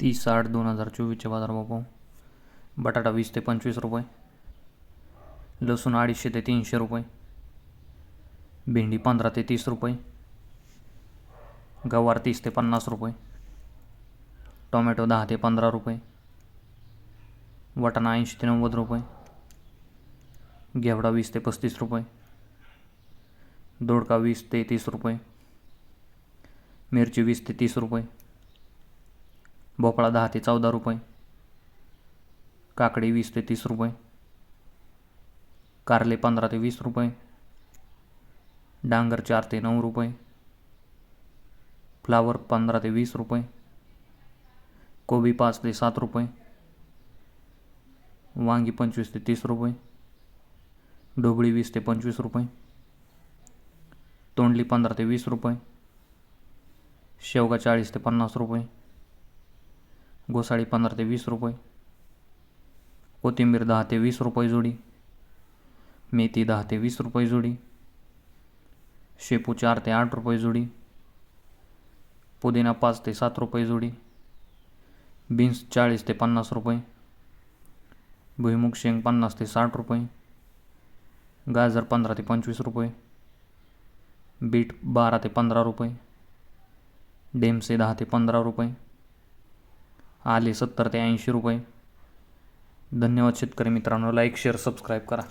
तीस आठ दोन हजार चोवीसचे बाजारभाव पाहू. बटाटा वीस ते पंचवीस रुपये. लसूण अडीचशे ते तीनशे रुपये. भेंडी पंधरा ते तीस रुपये. गवार तीस ते पन्नास रुपये. टोमॅटो दहा ते पंधरा रुपये. वाटाणा ऐंशी ते नव्वद रुपये. घेवडा वीस ते पस्तीस रुपये. दोडका वीस ते तीस रुपये. मिरची वीस ते तीस रुपये. भोपळा दहा ते चौदा रुपये. काकडी वीस ते तीस रुपये. कारले पंधरा ते वीस रुपये. डांगर चार ते नऊ रुपये. फ्लावर पंधरा ते वीस रुपये. कोबी पाच ते सात रुपये. वांगी पंचवीस ते तीस रुपये. ढोबळी वीस ते पंचवीस रुपये. तोंडली पंधरा ते वीस रुपये. शेवगा चाळीस ते पन्नास रुपये. घोसाळी पंधरा ते वीस रुपये. कोथिंबीर दहा ते वीस रुपये जोडी. मेथी दहा ते वीस रुपये जोडी. शेपू चार ते आठ रुपये जोडी. पुदिना पाच ते सात रुपये जोडी. बीन्स चाळीस ते पन्नास रुपये. भुईमुग शेंग पन्नास ते साठ रुपये. गाजर पंधरा ते पंचवीस रुपये. बीट बारा ते पंधरा रुपये. डेमसे दहा ते पंधरा रुपये. आले सत्तर ते ऐंशी रुपये. धन्यवाद शेतकरी मित्रांनो. लाईक शेअर सबस्क्राईब करा.